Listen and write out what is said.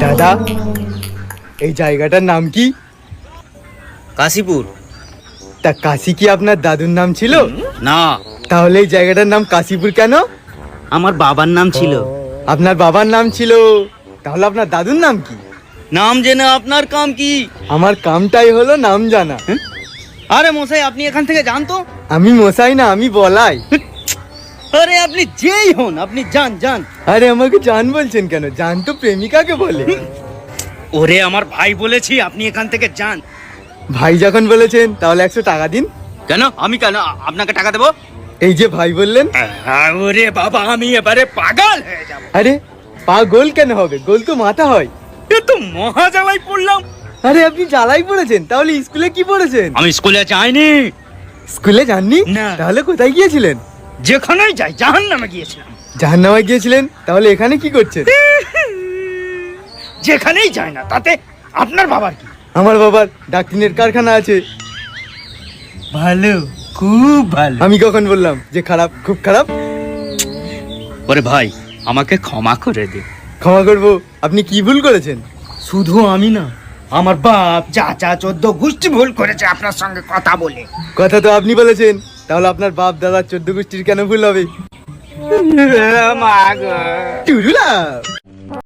দাদা এই জায়গাটার নাম কি? কাশীপুর। তা কাশি কি আপনার দাদুর নাম ছিল? না। তাহলে এই জায়গাটার নাম কাশীপুর কেন? আমার বাবার নাম ছিল। আপনার বাবার নাম ছিল। তাহলে আপনার দাদুর নাম কি? নাম জেনে আপনার কাম কি? আমার কামটাই হলো নাম জানা। আরে মশাই আপনি এখান থেকে যান তো। আমি মশাই না আমি বলাই। আরে আপনি যেই হন আপনি যান যান। আরে আমাকে জান বলছেন কেন? জান তো প্রেমিকাকে বলে। ওরে আমার ভাই বলেছি আপনি এখান থেকে যান। ভাই যখন বলেছেন তাহলে একশো টাকা দিন। কেন? আমি কেন আপনাকে টাকা দেবো? এই যে ভাই বললেন। ওরে বাবা আমি এবারে পাগল হয়ে যাব। আরে পা গোল কেন হবে? গোল তো মাথা হয়। এ তো মহাজালায় পড়লাম। আরে আপনি জ্বালাই পড়েছেন। তাহলে স্কুলে কি পড়েছেন? আমি স্কুলে যাইনি। স্কুলে যাননি। তাহলে কোথায় গিয়েছিলেন? যেখানেই যাই জাহান নামে গিয়েছিলাম। জাহান্নামায় গিয়েছিলেন? তাহলে এখানে কি করছেন? যেখানেই যায় না তাতে আপনার বাবার কি? আমার বাবার ডাক্তিনের কারখানা আছে। ভালো খুব ভালো। আমি কখন বললাম যে খারাপ খুব খারাপ? ওরে ভাই আমাকে ক্ষমা করে দে। ক্ষমা করব? আপনি কি ভুল করেছেন? শুধু আমি না আমার বাপ। চাচা চোদ্দ গোষ্ঠী ভুল করেছে আপনার সঙ্গে কথা বলে। কথা তো আপনি বলেছেন। তাহলে আপনার বাপ দাদা চোদ্দ গোষ্ঠীর কেন ভুল হবে? মা গো। টুরুলা